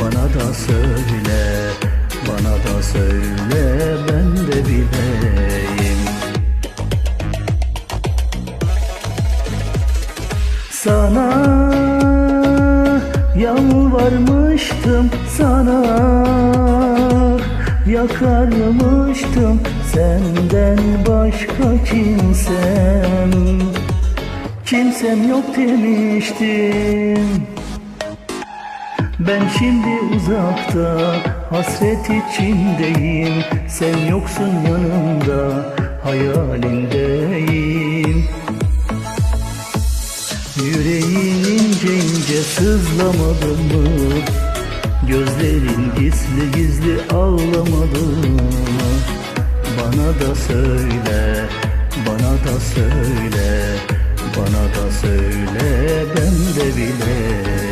bana da söyle, bana da söyle ben de bileyim. Sana yalvarmıştım sana Yakarmıştım senden başka kimsem Kimsem yok demiştim Ben şimdi uzakta hasret içindeyim. Sen yoksun yanımda hayalindeyim. Yüreğin ince ince sızlamadı mı? Gözlerin gizli gizli ağlamadı mı? Bana da söyle, bana da söyle Bana da söyle ben de bileyim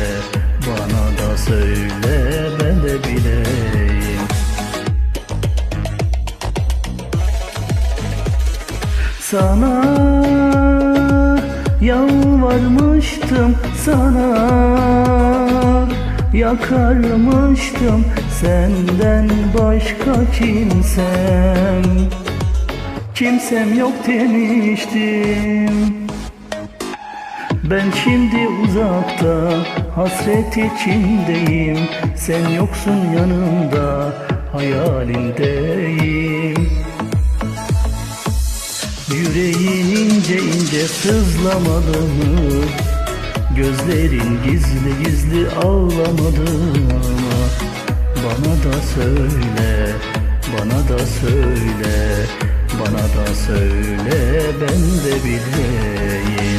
söyle ben de bileyim. Sana yalvarmıştım sana Yakarmıştım senden başka kimsem Kimsem yok demiştim ben şimdi uzakta hasret içindeyim. Sen yoksun yanımda hayalindeyim. Yüreğin ince ince sızlamadı mı? Gözlerin gizli gizli ağlamadı mı? Bana da söyle, bana da söyle Bana da söyle ben de bileyim